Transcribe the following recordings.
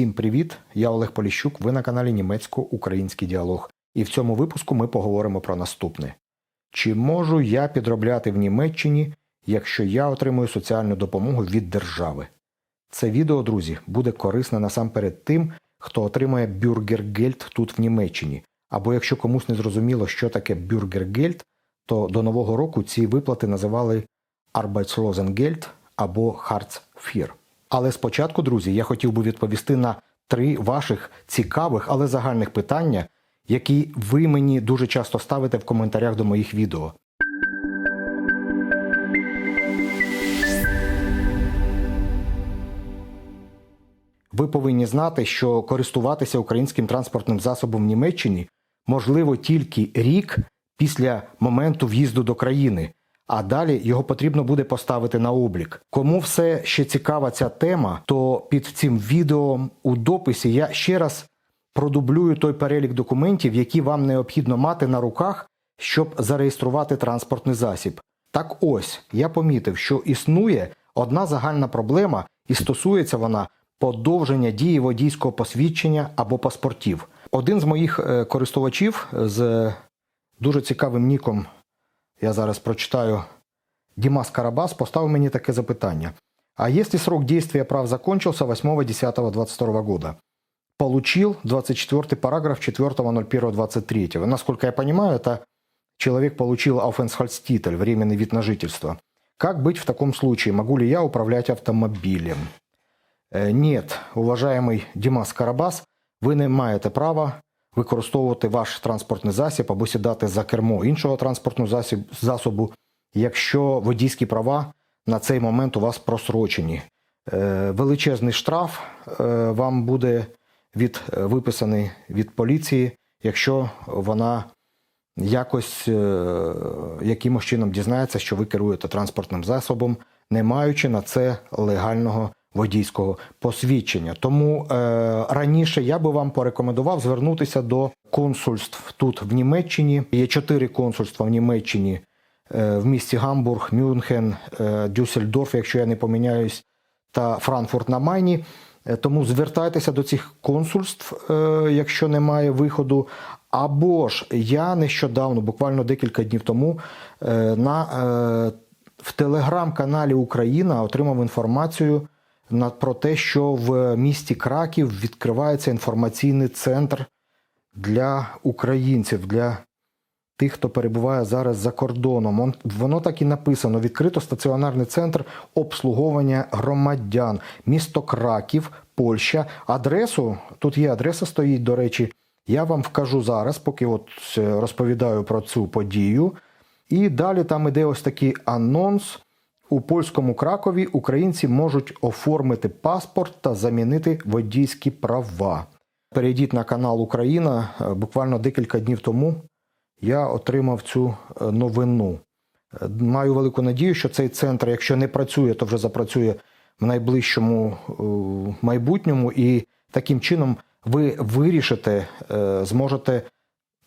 Всім привіт! Я Олег Поліщук. Ви на каналі Німецько-Український діалог. І в цьому випуску ми поговоримо про наступне: чи можу я підробляти в Німеччині, якщо я отримую соціальну допомогу від держави? Це відео, друзі, буде корисне насамперед тим, хто отримує бюргергельд тут в Німеччині. Або якщо комусь не зрозуміло, що таке бюргергельд, то до нового року ці виплати називали Arbeitslosengeld або Hartz IV. Але спочатку, друзі, я хотів би відповісти на три ваших цікавих, але загальних питання, які ви мені дуже часто ставите в коментарях до моїх відео. Ви повинні знати, що користуватися українським транспортним засобом в Німеччині можливо тільки рік після моменту в'їзду до країни, а далі його потрібно буде поставити на облік. Кому все ще цікава ця тема, то під цим відео у дописі я ще раз продублюю той перелік документів, які вам необхідно мати на руках, щоб зареєструвати транспортний засіб. Так ось я помітив, що існує одна загальна проблема, і стосується вона подовження дії водійського посвідчення або паспортів. Один з моїх е, користувачів з дуже цікавим ніком, я зараз прочитаю, Димас Карабас, поставив мені таке запитання. А если срок действия прав закончился 8.10.22 года? Получил 24 параграф 4.01.23. Насколько я понимаю, это человек получил Aufenthaltstitel, временный вид на жительство. Как быть в таком случае? Могу ли я управлять автомобилем? Е, Нет, уважаємий Дімас Карабас, ви не маєте права використовувати ваш транспортний засіб або сідати за кермо іншого транспортного засобу, якщо водійські права на цей момент у вас просрочені. Е, Величезний штраф е, вам буде від, е, виписаний від поліції, якщо вона якось якимось чином дізнається, що ви керуєте транспортним засобом, не маючи на це легального водійського посвідчення. Тому е, раніше я би вам порекомендував звернутися до консульств тут в Німеччині. Є чотири консульства в Німеччині е, в місті Гамбург, Мюнхен, е, Дюссельдорф, якщо я не поміняюсь, та Франкфурт на Майні. Е, Тому звертайтеся до цих консульств, е, якщо немає виходу. Або ж я нещодавно, буквально декілька днів тому, е, на, в телеграм-каналі Україна отримав інформацію про те, що в місті Краків відкривається інформаційний центр для українців, для тих, хто перебуває зараз за кордоном. Он- Воно так і написано: відкрито стаціонарний центр обслуговування громадян, місто Краків, Польща. Адресу тут є адреса, стоїть, до речі. Я вам вкажу зараз, поки от е, розповідаю про цю подію. І далі там іде ось такий анонс. У польському Кракові українці можуть оформити паспорт та замінити водійські права. Перейдіть на канал Україна. Е, Буквально декілька днів тому я отримав цю е, новину. Е, Маю велику надію, що цей центр, якщо не працює, то вже запрацює в найближчому майбутньому, і таким чином ви вирішите, зможете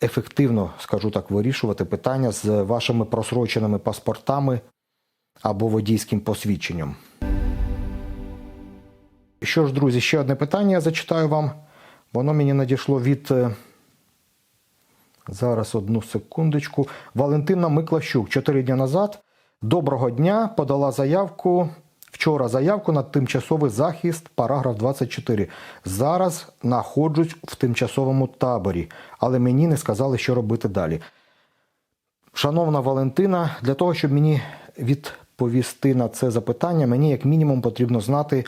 ефективно, скажу так, вирішувати питання з вашими просроченими паспортами або водійським посвідченням. Що ж, друзі, ще одне питання я зачитаю вам. Воно мені надійшло від. е, Зараз одну секундочку. Валентина Миклащук чотири дні назад. Доброго дня подала заявку. Вчора заявку на тимчасовий захист, параграф 24. Зараз знаходжусь в тимчасовому таборі, але мені не сказали, що робити далі. Шановна Валентина, для того, щоб мені відповісти на це запитання, мені як мінімум потрібно знати,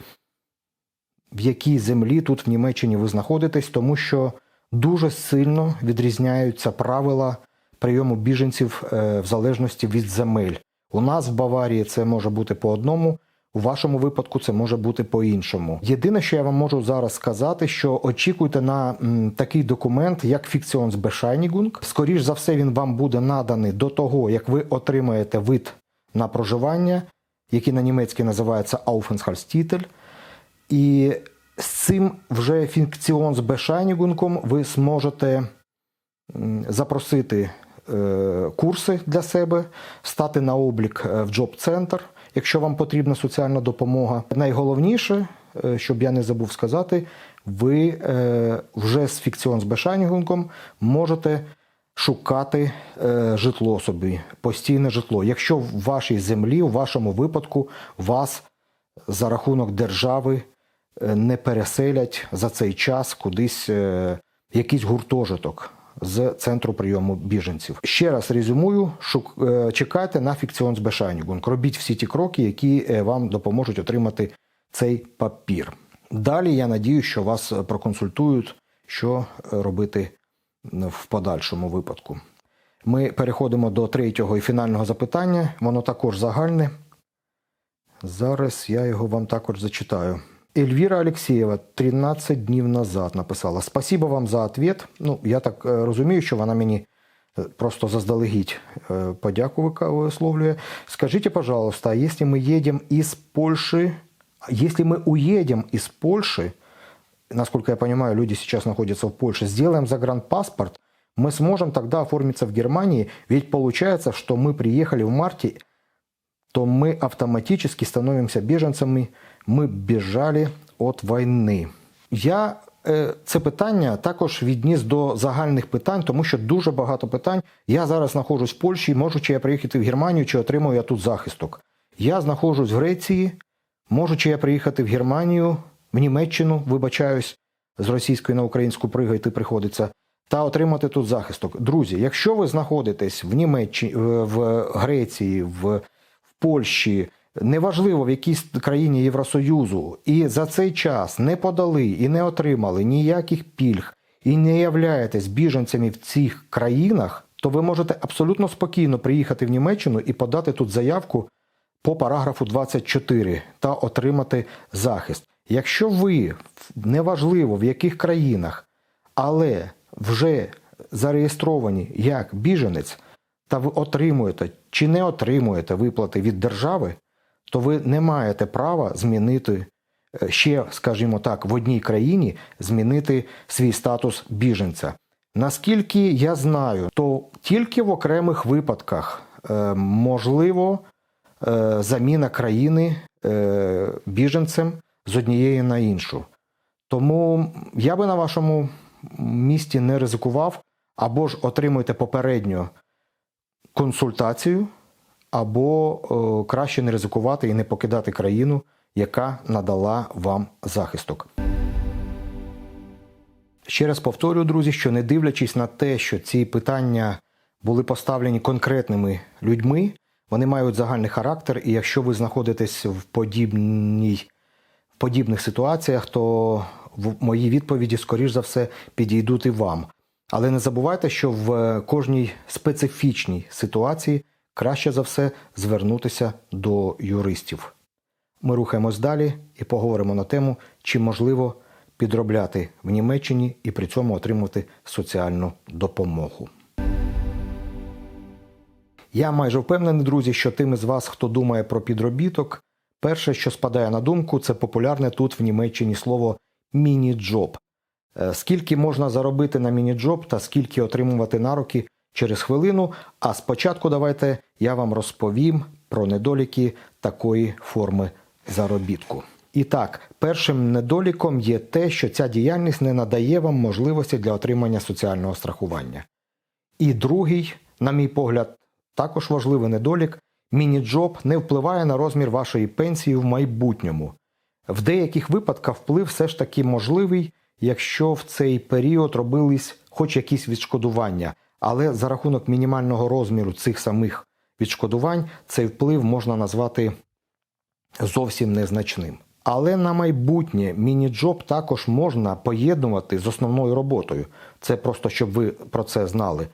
в якій землі тут в Німеччині ви знаходитесь, тому що дуже сильно відрізняються правила прийому біженців е, в залежності від земель. У нас в Баварії це може бути по одному, у вашому випадку це може бути по іншому. Єдине, що я вам можу зараз сказати, що очікуйте на м, такий документ, як Фікціонсбешайнігунг. Скоріш за все, він вам буде наданий до того, як ви отримаєте вид на проживання, який на німецькій називається Aufenthaltstitel. І з цим вже фінкціонсбешайнігунком ви зможете запросити е, курси для себе, стати на облік е, в джоб-центр, якщо вам потрібна соціальна допомога. Найголовніше е, щоб я не забув сказати, ви вже з фікціонсбешайнінгом можете шукати е, житло собі, постійне житло. Якщо в вашій землі, у вашому випадку, вас за рахунок держави е, не переселять за цей час кудись е, якийсь гуртожиток з центру прийому біженців. Ще раз резюмую: шук, е, чекайте на фікціонсбешайнінгунг. Робіть всі ті кроки, які е, вам допоможуть отримати цей папір. Далі я надію, що вас проконсультують, що робити в подальшому випадку. Ми переходимо до третього і фінального запитання. Воно також загальне. Зараз я його вам також зачитаю. Ельвіра Алексєєва 13 днів назад написала: Спасибо вам за ответ. Ну, я так е, розумію, що вона мені е, просто заздалегідь е, подяку висловлює. Скажите, пожалуйста, а если мы едем из Польши, если мы уедем из Польши, насколько я понимаю, люди сейчас находятся в Польше, сделаем загранпаспорт, мы сможем тогда оформиться в Германии, ведь получается, что мы приехали в марте, то мы автоматически становимся беженцами, ми біжали від війни. Я е, це питання також відніс до загальних питань, тому що дуже багато питань. Я зараз знаходжусь в Польщі, можу чи я приїхати в Германію, чи отримую я тут захисток. Я знаходжусь в Греції, можу чи я приїхати в Германію, в Німеччину, вибачаюсь, з російської на українську пригайте приходиться, та отримати тут захисток. Друзі, якщо ви знаходитесь в Німеччині, в Греції, в, в Польщі, неважливо в якійсь країні Євросоюзу, і за цей час не подали і не отримали ніяких пільг, і не являєтесь біженцями в цих країнах, то ви можете абсолютно спокійно приїхати в Німеччину і подати тут заявку по параграфу 24 та отримати захист. Якщо ви неважливо в яких країнах, але вже зареєстровані як біженець, та ви отримуєте чи не отримуєте виплати від держави, то ви не маєте права змінити е, ще, скажімо так, в одній країні змінити свій статус біженця. Наскільки я знаю, то тільки в окремих випадках е, можливо е, заміна країни біженцем з однієї на іншу. Тому я би на вашому місці не ризикував, або ж отримуйте попередню консультацію, або е, краще не ризикувати і не покидати країну, яка надала вам захисток. Ще раз повторюю, друзі, що не дивлячись на те, що ці питання були поставлені конкретними людьми, вони мають загальний характер, і якщо ви знаходитесь в подібній, подібних ситуаціях, то в мої відповіді, скоріш за все, підійдуть і вам. Але не забувайте, що в кожній специфічній ситуації краще за все звернутися до юристів. Ми рухаємось далі і поговоримо на тему, чи можливо підробляти в Німеччині і при цьому отримувати соціальну допомогу. Я майже впевнений, друзі, що тим із вас, хто думає про підробіток, перше, що спадає на думку, це популярне тут в Німеччині слово міні-джоб. Е, Скільки можна заробити на міні-джоб та скільки отримувати на руки через хвилину. А спочатку давайте я вам розповім про недоліки такої форми заробітку. І так, першим недоліком є те, що ця діяльність не надає вам можливості для отримання соціального страхування. І другий, на мій погляд, також важливий недолік міні-джоб не впливає на розмір вашої пенсії в майбутньому. В деяких випадках вплив все ж таки можливий, якщо в цей період робились хоч якісь відшкодування, але за рахунок мінімального розміру цих самих відшкодувань цей вплив можна назвати зовсім незначним. Але на майбутнє міні-джоб також можна поєднувати з основною роботою. Це просто щоб ви про це знали.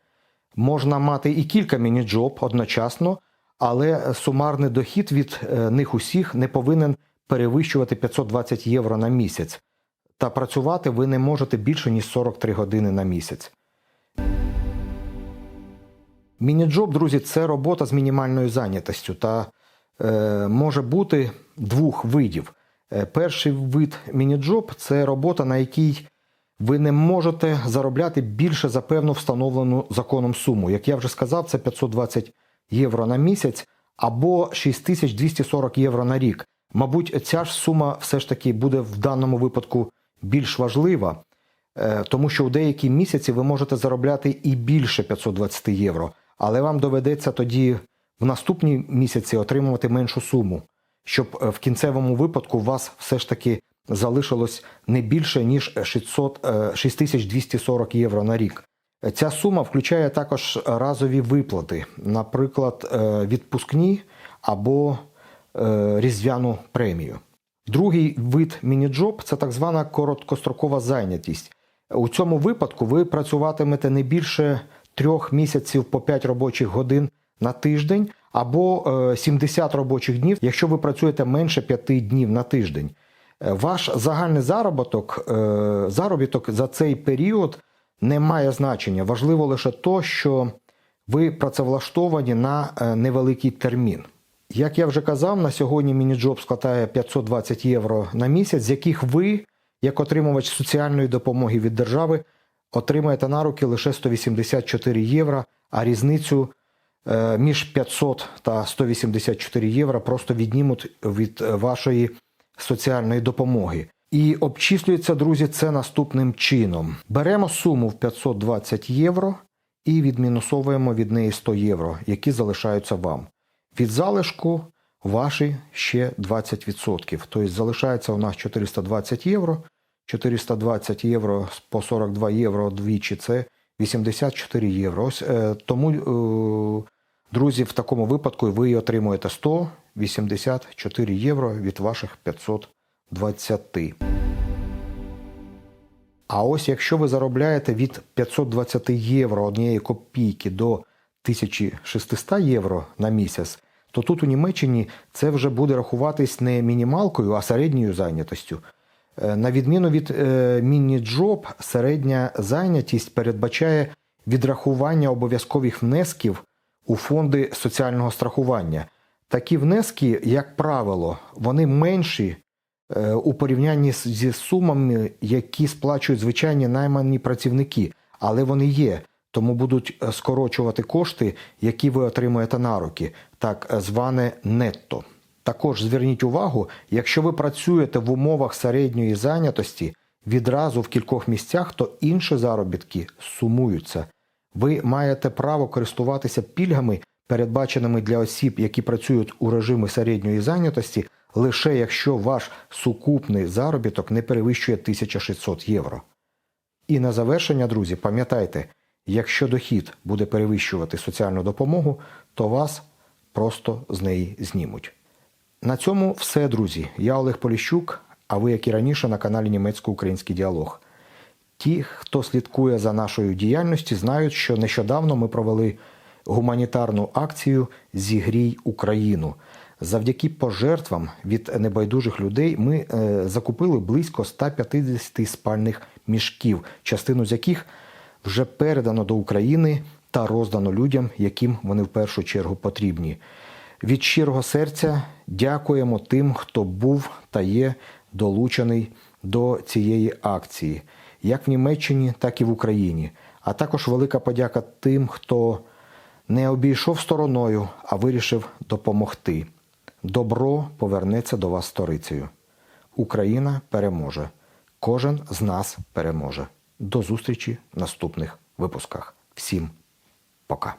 Можна мати і кілька міні-джоб одночасно, але сумарний дохід від е, них усіх не повинен перевищувати 520 євро на місяць. Та працювати ви не можете більше ніж 43 години на місяць. Міні-джоб, друзі, це робота з мінімальною зайнятостю та е, може бути двох видів. Е, перший вид міні-джоб це робота, на якій ви не можете заробляти більше за певну встановлену законом суму. Як я вже сказав, це 520 євро на місяць або 6240 євро на рік. Мабуть, ця ж сума все ж таки буде в даному випадку більш важлива, е, тому що у деякі місяці ви можете заробляти і більше 520 євро, але вам доведеться тоді в наступні місяці отримувати меншу суму, щоб е, в кінцевому випадку у вас все ж таки залишилось не більше ніж 600, е, 6240 євро на рік. Ця сума включає також разові виплати, наприклад, е, відпускні або е, різдвяну премію. Другий вид міні-джоб – це так звана короткострокова зайнятість. У цьому випадку ви працюватимете не більше трьох місяців по 5 робочих годин на тиждень або е, 70 робочих днів, якщо ви працюєте менше 5 днів на тиждень. Е, Ваш загальний заробіток, е, заробіток за цей період не має значення. Важливо лише то, що ви працевлаштовані на е, невеликий термін. Як я вже казав, на сьогодні міні-джоб складає 520 євро на місяць, з яких ви, як отримувач соціальної допомоги від держави, отримаєте на руки лише 184 євро, а різницю е, між 500 та 184 євро просто віднімуть від е, вашої соціальної допомоги. І обчислюється, друзі, це наступним чином: беремо суму в 520 євро і відмінусовуємо від неї 100 євро, які залишаються вам. Від залишку ваші ще 20%. Тобто залишається у нас 420 євро. 420 євро по 42 євро двічі це 84 євро. Ось е, тому, е, друзі, в такому випадку ви отримуєте 184 євро від ваших 520. А ось якщо ви заробляєте від 520 євро однієї копійки до 1600 євро на місяць, то тут у Німеччині це вже буде рахуватись не мінімалкою, а середньою зайнятостю. Е, На відміну від е, міні-джоб, середня зайнятість передбачає відрахування обов'язкових внесків у фонди соціального страхування. Такі внески, як правило, вони менші у порівнянні зі сумами, які сплачують звичайні наймані працівники, але вони є, тому будуть е, скорочувати кошти, які ви отримуєте на руки, так е, зване нетто. Також зверніть увагу, якщо ви працюєте в умовах середньої зайнятості відразу в кількох місцях, то інші заробітки сумуються. Ви маєте право користуватися пільгами, передбаченими для осіб, які працюють у режимі середньої зайнятості, лише якщо ваш сукупний заробіток не перевищує 1600 євро. І на завершення, друзі, пам'ятайте, якщо дохід буде перевищувати соціальну допомогу, то вас просто з неї знімуть. На цьому все, друзі. Я Олег Поліщук, а ви, як і раніше, на каналі Німецько-Український діалог. Ті, хто слідкує за нашою діяльністю, знають, що нещодавно ми провели гуманітарну акцію Зігрій Україну. Завдяки пожертвам від небайдужих людей ми е, закупили близько 150 спальних мішків, частину з яких вже передано до України та роздано людям, яким вони в першу чергу потрібні. Від щирого серця дякуємо тим, хто був та є долучений до цієї акції, як в Німеччині, так і в Україні. А також велика подяка тим, хто не обійшов стороною, а вирішив допомогти. Добро повернеться до вас сторицею. Україна переможе. Кожен з нас переможе. До зустрічі в наступних випусках. Всім пока.